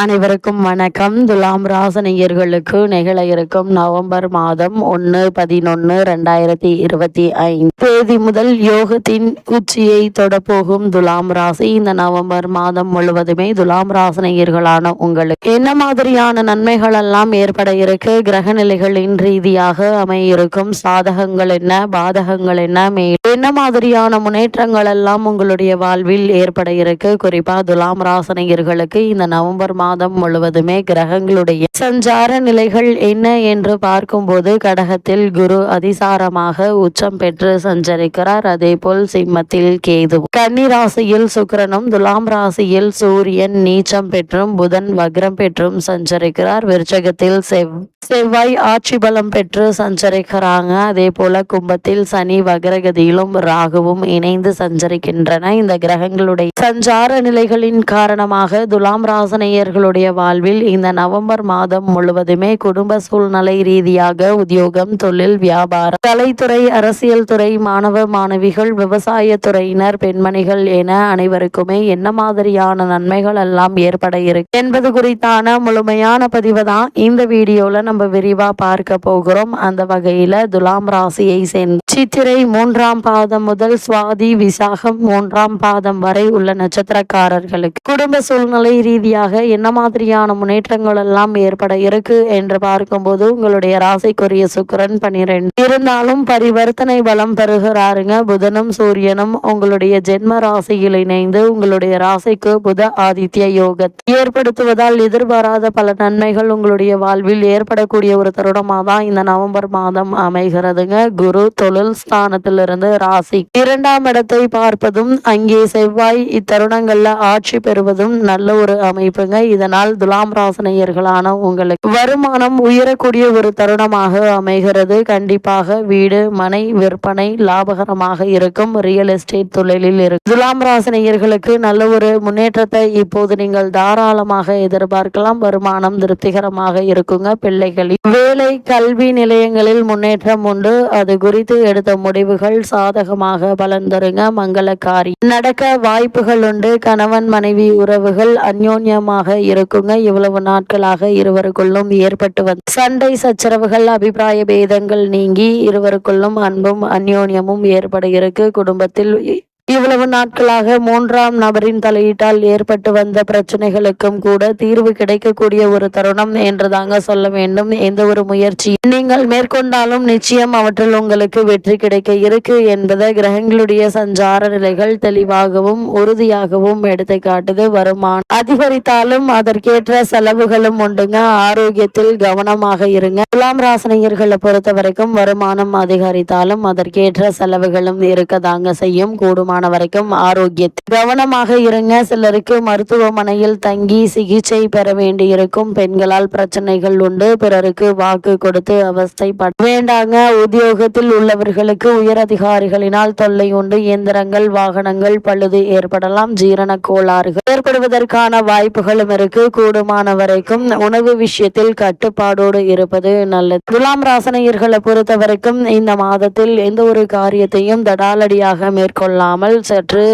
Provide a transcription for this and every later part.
அனைவருக்கும் வணக்கம். துலாம் ராசனையர்களுக்கு நிகழ இருக்கும் நவம்பர் மாதம் ஒன்று பதினொன்று ரெண்டாயிரத்தி இருபத்தி ஐந்து. தேதி முதல் யோகத்தின் உச்சியை தொடப்போகும் துலாம் ராசி. இந்த நவம்பர் மாதம் முழுவதுமே துலாம் ராசனையர்களான உங்களுக்கு என்ன மாதிரியான நன்மைகள் எல்லாம் ஏற்பட இருக்கு? கிரக நிலைகளின் ரீதியாக அமையிருக்கும் சாதகங்கள் என்ன? பாதகங்கள் என்ன? மே என்ன மாதிரியான முன்னேற்றங்கள் எல்லாம் உங்களுடைய வாழ்வில் ஏற்பட இருக்கு? குறிப்பா துலாம் ராசனையர்களுக்கு இந்த நவம்பர் மாதம் மாதம் முழுவதுமே கிரகங்களுடைய சஞ்சார நிலைகள் என்ன என்று பார்க்கும்போது கடகத்தில் குரு அதிசாரமாக உச்சம் பெற்று சஞ்சரிக்கிறார். அதே போல் சிம்மத்தில் கேது. கன்னி ராசியில் சுக்கரனும் துலாம் ராசியில் சூரியன் நீச்சம் பெற்றும் புதன் வக்ரம் பெற்றும் சஞ்சரிக்கிறார். விருச்சகத்தில் செவ் செவ்வாய் ஆட்சி பலம் பெற்று சஞ்சரிக்கிறாங்க. அதே போல கும்பத்தில் சனி வக்ரகதியிலும் ராகுவும் இணைந்து சஞ்சரிக்கின்றன. இந்த கிரகங்களுடைய சஞ்சார நிலைகளின் காரணமாக துலாம் ராசனையர்கள் அவர்களுடைய வாழ்வில் இந்த நவம்பர் மாதம் முழுவதுமே குடும்ப சூழ்நிலை ரீதியாக உத்தியோகம் தொழில் வியாபாரம் கலைத்துறை அரசியல் துறை மாணவ மாணவிகள் விவசாய துறையினர் பெண்மணிகள் என அனைவருக்குமே என்ன மாதிரியான நன்மைகள் எல்லாம் ஏற்பட இருக்கு என்பது குறித்தான முழுமையான பதிவு தான் இந்த வீடியோல நம்ம விரிவா பார்க்க போகிறோம். அந்த வகையில துலாம் ராசியை சேர்ந்த சித்திரை மூன்றாம் பாதம் முதல் சுவாதி விசாகம் மூன்றாம் பாதம் வரை உள்ள நட்சத்திரக்காரர்களுக்கு குடும்ப சூழ்நிலை ரீதியாக என்ன மாதிரியான முன்னேற்றங்கள் எல்லாம் ஏற்பட இருக்கு என்று பார்க்கும்போது உங்களுடைய ராசிக்குரிய சுக்கிரன் பனிரெண்டு. இருந்தாலும் பரிவர்த்தனை பலம் பெறுகிறாருங்க. புதனும் சூரியனும் உங்களுடைய ஜென்ம ராசியில் இணைந்து உங்களுடைய ராசிக்கு புத ஆதித்ய யோகத்தை ஏற்படுத்துவதால் எதிர்பாராத பல நன்மைகள் உங்களுடைய வாழ்வில் ஏற்படக்கூடிய ஒரு தருணமாக தான் இந்த நவம்பர் மாதம் அமைகிறதுங்க. குரு தொழில் ஸ்தானத்திலிருந்து ராசி. இரண்டாம் இடத்தை பார்ப்பதும் அங்கே செவ்வாய் இத்தருணங்கள்ல ஆட்சி பெறுவதும் நல்ல ஒரு அமைப்புங்க. இதனால் துலாம் ராசனையர்களான உங்களுக்கு வருமானம் உயரக்கூடிய ஒரு தருணமாக அமைகிறது. கண்டிப்பாக வீடு மனை விற்பனை லாபகரமாக இருக்கும். ரியல் எஸ்டேட் தொழிலில் இருக்கும் துலாம் ராசனையர்களுக்கு நல்ல ஒரு முன்னேற்றத்தை இப்போது நீங்கள் தாராளமாக எதிர்பார்க்கலாம். வருமானம் திருப்திகரமாக இருக்குங்க. பிள்ளைகளின் வேலை கல்வி நிலையங்களில் முன்னேற்றம் உண்டு. அது குறித்து எடுத்த முடிவுகள் சாதகமாக பலன் தருங்க. மங்களக்காரி. நடக்க வாய்ப்புகள் உண்டு. கணவன் மனைவி உறவுகள் அந்யோன்யமாக இருக்குங்க. இவ்வளவு நாட்களாக இருவருக்குள்ளும் ஏற்பட்டு வந்த சண்டை சச்சரவுகள் அபிப்பிராய பேதங்கள் நீங்கி இருவருக்குள்ளும் அன்பும் அந்யோன்யமும் ஏற்பட இருக்கு. குடும்பத்தில் இவ்வளவு நாட்களாக மூன்றாம் நபரின் தலையீட்டால் ஏற்பட்டு வந்த பிரச்சனைகளுக்கும் கூட தீர்வு கிடைக்கக்கூடிய ஒரு தருணம் என்று தாங்க சொல்ல வேண்டும். எந்த ஒரு முயற்சி நீங்கள் மேற்கொண்டாலும் நிச்சயம் அவற்றில் உங்களுக்கு வெற்றி கிடைக்க இருக்கு என்பதை கிரகங்களுடைய சஞ்சார நிலைகள் தெளிவாகவும் உறுதியாகவும் எடுத்து காட்டுது. வருமானம் அதிகரித்தாலும் அதற்கேற்ற செலவுகளும் உண்டுங்க. ஆரோக்கியத்தில் கவனமாக இருங்க. துலாம் ராசனையர்களை பொறுத்த வரைக்கும் வருமானம் அதிகரித்தாலும் அதற்கேற்ற செலவுகளும் இருக்கதாங்க செய்யும். கூடுமான வரைக்கும் ஆரோக்கியத்தை கவனமாக இருங்க. சிலருக்கு மருத்துவமனையில் தங்கி சிகிச்சை பெற வேண்டியிருக்கும் பெண்களால் பிரச்சனைகள் உண்டு. பிறருக்கு வாக்கு கொடுத்து அவஸ்தைப்பட வேண்டாங்க. உத்தியோகத்தில் உள்ளவர்களுக்கு உயர் அதிகாரிகளினால் தொல்லை உண்டு. இயந்திரங்கள் வாகனங்கள் பழுது ஏற்படலாம். ஜீரண கோளாறுகள் ஏற்படுவதற்கான வாய்ப்புகளும் இருக்கு. கூடுமான வரைக்கும் உணவு விஷயத்தில் கட்டுப்பாடோடு இருப்பது நல்லது. துலாம் ராசனையர்களை பொறுத்த வரைக்கும் இந்த மாதத்தில் எந்த ஒரு காரியத்தையும் தடாலடியாக மேற்கொள்ளாமல் சற்று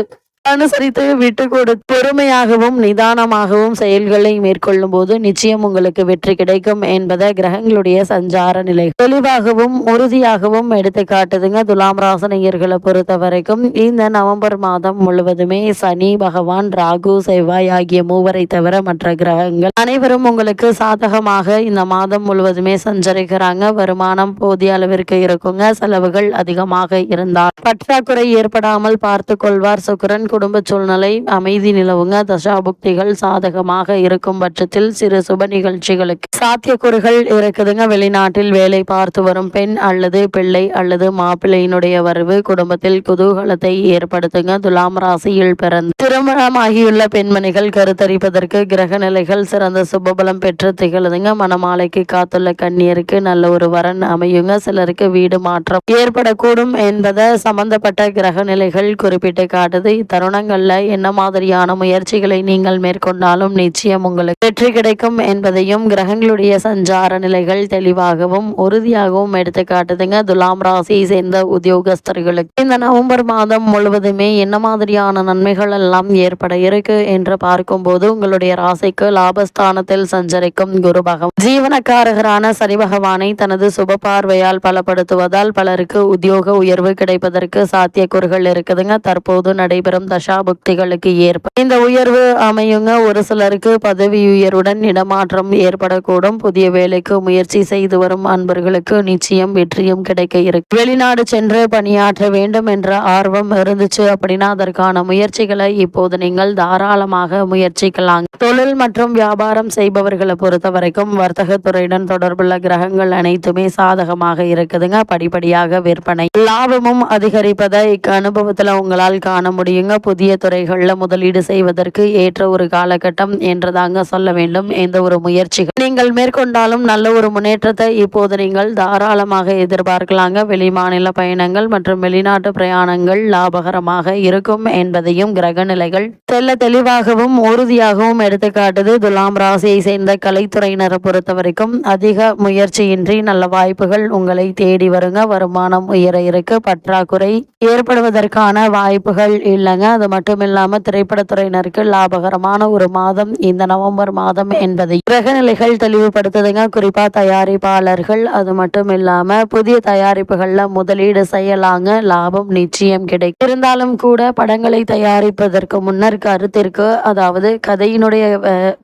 அனுசரித்து விட்டு கொடு பொறுமையாகவும் நிதானமாகவும் செயல்களை மேற்கொள்ளும் போது நிச்சயம் உங்களுக்கு வெற்றி கிடைக்கும் என்பதை கிரகங்களுடைய சஞ்சார நிலை. தெளிவாகவும் உறுதியாகவும் எடுத்து காட்டுதுங்க. துலாம் ராசனையர்களை பொறுத்த வரைக்கும் இந்த நவம்பர் மாதம் முழுவதுமே சனி பகவான் ராகு செவ்வாய் ஆகிய மூவரை தவிர மற்ற கிரகங்கள் அனைவரும் உங்களுக்கு சாதகமாக இந்த மாதம் முழுவதுமே சஞ்சரிக்கிறாங்க. வருமானம் போதிய அளவிற்கு இருக்குங்க. செலவுகள் அதிகமாக இருந்தால் பற்றாக்குறை ஏற்படாமல் பார்த்து கொள்வார். சுக்கிரன் குடும்ப சூழ்நிலை அமைதி நிலவுங்க. தசாபுக்திகள் சாதகமாக இருக்கும் பட்சத்தில் சிறு சுப நிகழ்ச்சிகளுக்கு சாத்தியக்கூறுகள் இருக்குதுங்க. வெளிநாட்டில் வேலை பார்த்து வரும் பெண் அல்லது பிள்ளை அல்லது மாப்பிள்ளையினுடைய வரவு குடும்பத்தில் குதூகலத்தை ஏற்படுத்துங்க. துலாம் ராசியில் பிறந்து திருமணமாகியுள்ள பெண்மணிகள் கருத்தரிப்பதற்கு கிரக நிலைகள் சிறந்த சுபபலம் பெற்று திகழுதுங்க. மணமாலைக்கு காத்துள்ள கண்ணியருக்கு நல்ல ஒரு வரன் அமையுங்க. சிலருக்கு வீடு மாற்றம் ஏற்படக்கூடும் என்பதை சம்பந்தப்பட்ட கிரக நிலைகள் குறிப்பிட்டு காட்டுது. இத்தருணம் தருணங்களில் என்ன மாதிரியான முயற்சிகளை நீங்கள் மேற்கொண்டாலும் நிச்சயம் உங்களுக்கு வெற்றி கிடைக்கும் என்பதையும் கிரகங்களுடைய சஞ்சார நிலைகள் தெளிவாகவும் உறுதியாகவும் எடுத்து காட்டுதுங்க துலாம் ராசியை சேர்ந்த உத்தியோகஸ்தர்களுக்கு இந்த நவம்பர் மாதம் முழுவதுமே என்ன மாதிரியான நன்மைகள் எல்லாம் ஏற்பட இருக்கு என்று பார்க்கும்போது உங்களுடைய ராசிக்கு லாபஸ்தானத்தில் சஞ்சரிக்கும் குரு பகவான். ஜீவனக்காரகரான சனி பகவானை தனது சுப பார்வையால் பலப்படுத்துவதால் பலருக்கு உத்தியோக உயர்வு கிடைப்பதற்கு சாத்தியக்கூறுகள் இருக்குதுங்க. தற்போது நடைபெறும் தசாபுக்திகளுக்கு ஏற்ப இந்த உயர்வு அமையுங்க. ஒரு சிலருக்கு பதவி உயர்வுடன் இடமாற்றம் ஏற்படக்கூடும். புதிய வேலைக்கு முயற்சி செய்து வரும் அன்பர்களுக்கு நிச்சயம் வெற்றியும் கிடைக்க இருக்கு. வெளிநாடு சென்று பணியாற்ற வேண்டும் என்ற ஆர்வம் இருந்துச்சு அப்படின்னா அதற்கான முயற்சிகளை இப்போது நீங்கள் தாராளமாக முயற்சிக்கலாம். தொழில் மற்றும் வியாபாரம் செய்பவர்களை பொறுத்த வரைக்கும் வர்த்தகத்துறையுடன் தொடர்புள்ள கிரகங்கள் அனைத்துமே சாதகமாக இருக்குதுங்க. படிப்படியாக விற்பனை. லாபமும் அதிகரிப்பதை அனுபவத்துல உங்களால் காண முடியுங்க. புதிய துறைகளில் முதலீடு செய்வதற்கு ஏற்ற ஒரு காலகட்டம் என்றுதாங்க சொல்ல வேண்டும். எந்த ஒரு முயற்சிகள் நீங்கள் மேற்கொண்டாலும் நல்ல ஒரு முன்னேற்றத்தை இப்போது நீங்கள் தாராளமாக எதிர்பார்க்கலாங்க. வெளிமாநில பயணங்கள் மற்றும் வெளிநாட்டு பிரயாணங்கள் லாபகரமாக இருக்கும் என்பதையும் கிரக நிலைகள் தெல்ல தெளிவாகவும் உறுதியாகவும் எடுத்துக்காட்டுது. துலாம் ராசியை சேர்ந்த கலைத்துறையினரை பொறுத்த வரைக்கும் அதிக முயற்சியின்றி நல்ல வாய்ப்புகள் உங்களை தேடி வருங்க. வருமானம் உயர இருக்கு பற்றாக்குறை ஏற்படுவதற்கான வாய்ப்புகள் இல்லைங்க. அது மட்டும் இல்லாமல் திரைப்படத்துறையினருக்கு லாபகரமான ஒரு மாதம் இந்த நவம்பர் மாதம் என்பதை. கிரகநிலைகள் தெளிவுபடுத்துதுங்க. குறிப்பாக தயாரிப்பாளர்கள் அது மட்டும் இல்லாமல் புதிய தயாரிப்புகளில் முதலீடு செய்யலாங்க. லாபம் நிச்சயம் கிடைக்கும். இருந்தாலும் கூட படங்களை தயாரிப்பதற்கு முன்னர் கருத்திற்கு அதாவது கதையினுடைய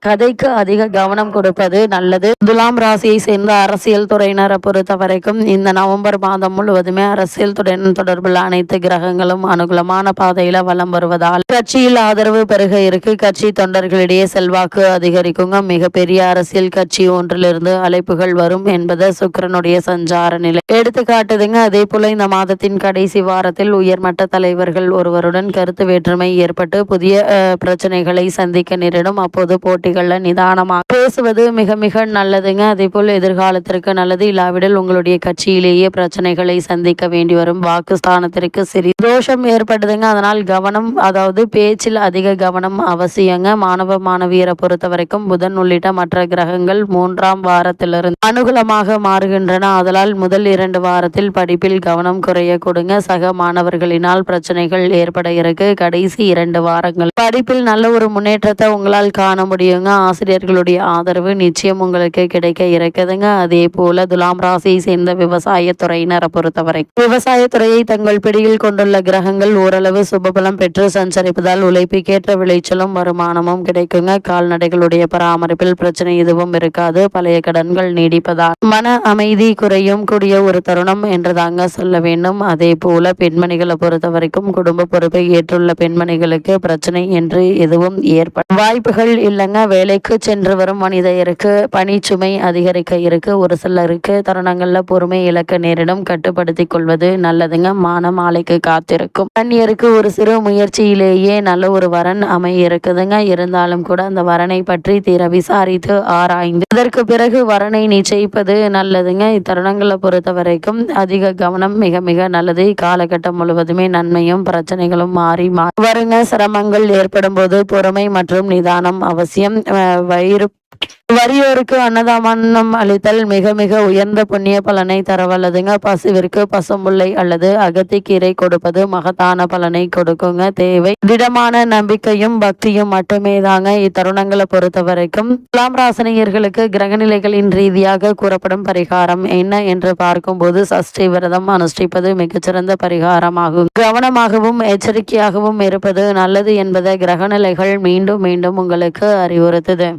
கதைக்கு அதிக கவனம் கொடுப்பது நல்லது. துலாம் ராசியை சேர்ந்த அரசியல் துறையினரை பொறுத்த வரைக்கும் இந்த நவம்பர் மாதம் முழுவதுமே அரசியல் துறையினர் தொடர்பில் அனைத்து கிரகங்களும் அனுகூலமான பாதையில வளம் வருவதால் கட்சியில் ஆதரவு பெருக இருக்கு. கட்சி தொண்டர்களிடையே செல்வாக்கு அதிகரிக்குங்க. மிகப்பெரிய அரசியல் கட்சி ஒன்றிலிருந்து அழைப்புகள் வரும் என்பது சுக்கரனுடைய சஞ்சார நிலை. எடுத்துக்காட்டுதுங்க அதே போல இந்த மாதத்தின் கடைசி வாரத்தில் உயர்மட்ட தலைவர்கள் ஒருவருடன் கருத்து வேற்றுமை ஏற்பட்டு புதிய பிரச்சனைகளை சந்திக்க நேரிடும். அப்போது போட்டிகள்ல நிதானமாக பேசுவது மிக மிக நல்லதுங்க. அதே போல் எதிர்காலத்திற்கு நல்லது. இல்லாவிடில் உங்களுடைய கட்சியிலேயே பிரச்சனைகளை சந்திக்க வேண்டி வரும். வாக்குஸ்தானத்திற்கு சிறி தோஷம் ஏற்படுதுங்க. அதனால் கவனம் அதாவது பேச்சில் அதிக கவனம் அவசியங்க. மாணவ மாணவியரை பொறுத்த வரைக்கும் புதன் உள்ளிட்ட மற்ற கிரகங்கள் மூன்றாம் வாரத்திலிருந்து அனுகூலமாக மாறுகின்றன. அதனால் முதல் இரண்டு வாரத்தில் படிப்பில் கவனம் குறைய கொடுங்க. சக மாணவர்களினால் பிரச்சனைகள் ஏற்பட இருக்கு. கடைசி இரண்டு வாரங்கள். படிப்பில் நல்ல ஒரு முன்னேற்றத்தை உங்களால் காண முடியுங்க. ஆசிரியர்களுடைய ஆதரவு நிச்சயம் உங்களுக்கு கிடைக்க இருக்குதுங்க. அதே போல துலாம் ராசியை சேர்ந்த விவசாய துறையினரை பொறுத்தவரை விவசாய துறையை தங்கள் பிடியில் கொண்டுள்ள கிரகங்கள் ஓரளவு சுபபலம் பெற்று சஞ்சரிப்பதால் உழைப்புக்கேற்ற விளைச்சலும் வருமானமும் கிடைக்குங்க. கால்நடைகளுடைய பராமரிப்பில் பிரச்சனை எதுவும் இருக்காது. பழைய கடன்கள் நீடிப்பதால் மன அமைதி குறையும். கூடிய ஒரு தருணம் என்றுதாங்க சொல்ல வேண்டும். அதே போல பெண்மணிகளை பொறுத்த வரைக்கும் குடும்ப பொறுப்பை ஏற்றுள்ள பெண்மணிகளுக்கு பிரச்சனை என்று எதுவும் ஏற்பட வாய்ப்புகள் இல்லைங்க. வேலைக்கு சென்று வரும் மனிதருக்கு பணிச்சுமை அதிகரிக்க இருக்கு. ஒரு சிலருக்கு தருணங்கள்ல பொறுமை இழக்க நேரிடும். கட்டுப்படுத்திக் கொள்வது நல்லதுங்க. மான மாலைக்கு காத்திருக்கும். கன்னியருக்கு ஒரு சிறு முயற்சியிலேயே நல்ல ஒரு வரன் அமைய இருக்குதுங்க இருந்தாலும் கூட அந்த வரனை பற்றி தீர விசாரித்து ஆராய்ந்து அதற்கு பிறகு வரனை நிச்சயிப்பது நல்லதுங்க. இத்தருணங்களை பொறுத்த வரைக்கும் அதிக கவனம் மிக மிக நல்லது. இக்காலகட்டம் முழுவதுமே நன்மையும் பிரச்சனைகளும் மாறி மாறி வருங்க. சிரமங்கள் ஏற்படும் போது பொறுமை மற்றும் நிதானம் அவசியம். அஹ் வயிறு வறியோருக்கு அன்னதானம் அளித்தல் மிக மிக உயர்ந்த புண்ணிய பலனை தரவல்லதுங்க. பசுவிற்கு பசும்புல்லை அல்லது அகத்திக்கீரை கொடுப்பது மகத்தான பலனை கொடுக்குங்க. தேவை. திடமான நம்பிக்கையும் பக்தியும் மட்டுமே தாங்க இத்தருணங்களை பொறுத்த வரைக்கும் துலாம் ராசனியர்களுக்கு கிரகநிலைகளின் ரீதியாக கூறப்படும் பரிகாரம் என்ன என்று பார்க்கும்போது சஷ்டி விரதம் அனுஷ்டிப்பது மிகச்சிறந்த பரிகாரமாகும். கவனமாகவும் எச்சரிக்கையாகவும் இருப்பது நல்லது என்பதை கிரகநிலைகள் மீண்டும் மீண்டும் உங்களுக்கு அறிவுறுத்துது.